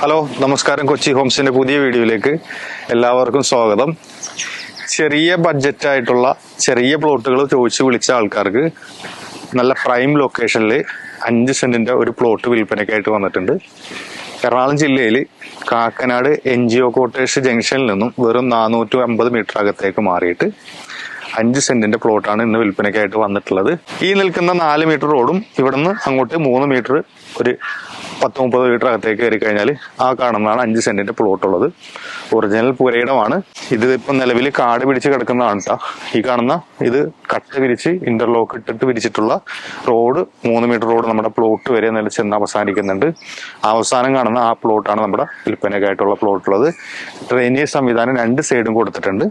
Hello നമസ്കാരം കൊച്ചി ഹോംസിന്റെ പുതിയ വീഡിയോയിലേക്ക് എല്ലാവർക്കും സ്വാഗതം. ചെറിയ ബഡ്ജറ്റായിട്ടുള്ള ചെറിയ പ്ലോട്ടുകൾ ചോദിച്ചു വിളിച്ച ആൾക്കാർക്ക് നല്ല പ്രൈം ലൊക്കേഷനിൽ അഞ്ച് സെന്റിന്റെ ഒരു പ്ലോട്ട് വിൽപ്പനയ്ക്കായിട്ട് വന്നിട്ടുണ്ട്. എറണാകുളം ജില്ലയിൽ Kakkanad N G O quarters ജംഗ്ഷനിൽ നിന്നും വെറും നാനൂറ്റി അമ്പത് മീറ്റർ അകത്തേക്ക് മാറിയിട്ട് അഞ്ച് സെന്റിന്റെ പ്ലോട്ടാണ് ഇന്ന് വിൽപ്പനയ്ക്കായിട്ട് വന്നിട്ടുള്ളത്. ഈ നിൽക്കുന്ന നാല് മീറ്റർ റോഡും ഇവിടുന്ന് അങ്ങോട്ട് മൂന്ന് മീറ്റർ ഒരു പത്ത് മുപ്പത് മീറ്റർ അകത്തേക്ക് കയറി കഴിഞ്ഞാൽ ആ കാണുന്നതാണ് അഞ്ച് സെന്റിന്റെ പ്ലോട്ട് ഉള്ളത്. ഒറിജിനൽ പുരയിടമാണ്. ഇത് ഇപ്പം നിലവിൽ കാട് പിടിച്ച് കിടക്കുന്നതാണ് കേട്ടോ ഈ കാണുന്ന ഇത് കട്ട് വിരിച്ച് ഇന്റർലോക്ക് ഇട്ടിട്ട് വിരിച്ചിട്ടുള്ള റോഡ് മൂന്ന് മീറ്റർ റോഡ് നമ്മുടെ പ്ലോട്ട് വരെ നില ചെന്ന് അവസാനിക്കുന്നുണ്ട്. അവസാനം കാണുന്ന ആ പ്ലോട്ടാണ് നമ്മുടെ വിൽപ്പനയ്ക്കായിട്ടുള്ള പ്ലോട്ടുള്ളത് ഡ്രെയിനേജ് സംവിധാനം രണ്ട് സൈഡും കൊടുത്തിട്ടുണ്ട്.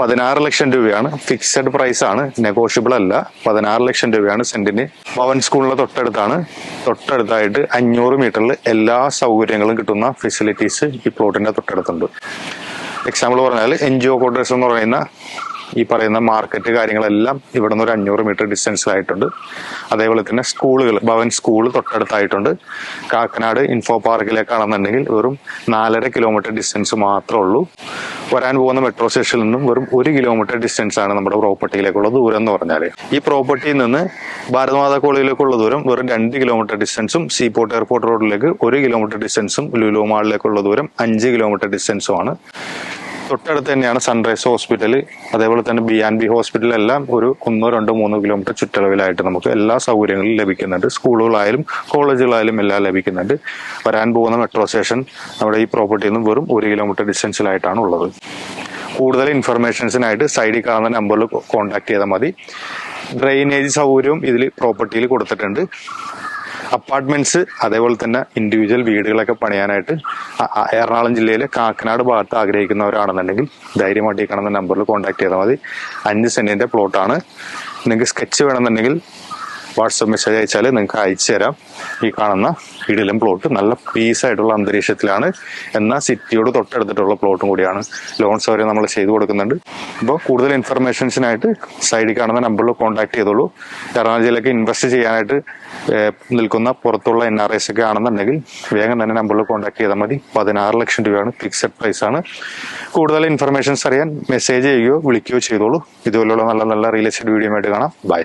പതിനാറ് ലക്ഷം രൂപയാണ്. ഫിക്സഡ് പ്രൈസ് ആണ്. നെഗോഷ്യബിൾ അല്ല. പതിനാറ് ലക്ഷം രൂപയാണ് സെന്റിന്. പവൻ സ്കൂളിന്റെ തൊട്ടടുത്താണ്. തൊട്ടടുത്തായിട്ട് അഞ്ഞൂറ് മീറ്ററിൽ എല്ലാ സൗകര്യങ്ങളും കിട്ടുന്ന ഫെസിലിറ്റീസ് ഈ പ്ലോട്ടിന്റെ തൊട്ടടുത്തുണ്ട്. എക്സാമ്പിൾ പറഞ്ഞാൽ എൻ ജി ഒ ക്വാർട്ടേഴ്സ് എന്ന് പറയുന്ന ഈ പറയുന്ന മാർക്കറ്റ് കാര്യങ്ങളെല്ലാം ഇവിടെ നിന്ന് ഒരു അഞ്ഞൂറ് മീറ്റർ ഡിസ്റ്റൻസിലായിട്ടുണ്ട് അതേപോലെ തന്നെ സ്കൂളുകൾ ഭവൻ സ്കൂൾ തൊട്ടടുത്തായിട്ടുണ്ട്. കാക്കനാട് ഇൻഫോ പാർക്കിലേക്കാണെന്നുണ്ടെങ്കിൽ വെറും നാലര കിലോമീറ്റർ ഡിസ്റ്റൻസ് മാത്രമേ ഉള്ളൂ. വരാൻ പോകുന്ന മെട്രോ സ്റ്റേഷനിൽ നിന്നും വെറും ഒരു കിലോമീറ്റർ ഡിസ്റ്റൻസ് ആണ് നമ്മുടെ പ്രോപ്പർട്ടിയിലേക്കുള്ള ദൂരം എന്ന് പറഞ്ഞാൽ. ഈ പ്രോപ്പർട്ടിയിൽ നിന്ന് ഭാരതമാതാ കോളേജിലേക്കുള്ള ദൂരം വെറും രണ്ട് കിലോമീറ്റർ ഡിസ്റ്റൻസും സീപോർട്ട് എയർപോർട്ട് റോഡിലേക്ക് ഒരു കിലോമീറ്റർ ഡിസ്റ്റൻസും ലുലു മാളിലേക്കുള്ള ദൂരം അഞ്ച് കിലോമീറ്റർ ഡിസ്റ്റൻസുമാണ് തൊട്ടടുത്ത് തന്നെയാണ് സൺറൈസ് ഹോസ്പിറ്റൽ അതേപോലെ തന്നെ ബി ആൻഡ് ബി ഹോസ്പിറ്റൽ എല്ലാം ഒരു ഒന്നോ രണ്ടോ മൂന്നോ കിലോമീറ്റർ ചുറ്റളവിലായിട്ട് നമുക്ക് എല്ലാ സൗകര്യങ്ങളും ലഭിക്കുന്നുണ്ട്. സ്കൂളുകളായാലും കോളേജുകളായാലും എല്ലാം ലഭിക്കുന്നുണ്ട്. വരാൻ പോകുന്ന മെട്രോ സ്റ്റേഷൻ നമ്മുടെ ഈ പ്രോപ്പർട്ടിയിൽ നിന്നും വെറും ഒരു കിലോമീറ്റർ ഡിസ്റ്റൻസിലായിട്ടാണ് ഉള്ളത്. കൂടുതൽ ഇൻഫർമേഷൻസിനായിട്ട് സൈഡിൽ കാണുന്ന നമ്പറിൽ കോൺടാക്ട് ചെയ്താൽ മതി. ഡ്രെയിനേജ് സൗകര്യവും ഇതിൽ പ്രോപ്പർട്ടിയിൽ കൊടുത്തിട്ടുണ്ട്. അപ്പാർട്ട്മെന്റ്സ് അതേപോലെ തന്നെ ഇൻഡിവിജ്വൽ വീടുകളൊക്കെ പണിയാനായിട്ട് എറണാകുളം ജില്ലയിലെ കാക്കനാട് ഭാഗത്ത് ആഗ്രഹിക്കുന്നവരാണെന്നുണ്ടെങ്കിൽ ധൈര്യമായിട്ട് ഈ കാണുന്ന നമ്പറിൽ കോൺടാക്ട് ചെയ്താൽ മതി. അഞ്ച് സെന്റിന്റെ പ്ലോട്ടാണ് നിങ്ങൾക്ക് സ്കെച്ച് വേണമെന്നുണ്ടെങ്കിൽ വാട്സപ്പ് മെസ്സേജ് അയച്ചാൽ നിങ്ങൾക്ക് അയച്ചു തരാം. ഈ കാണുന്ന ഇടിലും പ്ലോട്ട് നല്ല പീസ് ആയിട്ടുള്ള അന്തരീക്ഷത്തിലാണ്. എന്നാൽ സിറ്റിയോട് തൊട്ടടുത്തിട്ടുള്ള പ്ലോട്ടും കൂടിയാണ്. ലോൺ സൗകര്യം നമ്മൾ ചെയ്തു കൊടുക്കുന്നുണ്ട്. അപ്പോൾ കൂടുതൽ ഇൻഫർമേഷൻസിനായിട്ട് സൈഡിൽ കാണുന്ന നമ്പറിൽ കോൺടാക്ട് ചെയ്തോളൂ. എറണാകുളം ജില്ലയ്ക്ക് ഇൻവെസ്റ്റ് ചെയ്യാനായിട്ട് നിൽക്കുന്ന പുറത്തുള്ള എൻ ആർ ഐസ് ഒക്കെ ആണെന്നുണ്ടെങ്കിൽ വേഗം തന്നെ നമ്പറിൽ കോൺടാക്ട് ചെയ്താൽ മതി. പതിനാറ് ലക്ഷം രൂപയാണ് ഫിക്സഡ് പ്രൈസ് ആണ്. കൂടുതൽ ഇൻഫർമേഷൻസ് അറിയാൻ മെസ്സേജ് ചെയ്യുകയോ വിളിക്കുകയോ ചെയ്തോളൂ. ഇതുപോലുള്ള നല്ല നല്ല റിയൽ എസ്റ്റേറ്റ് വീഡിയോ ആയിട്ട് കാണാം. ബൈ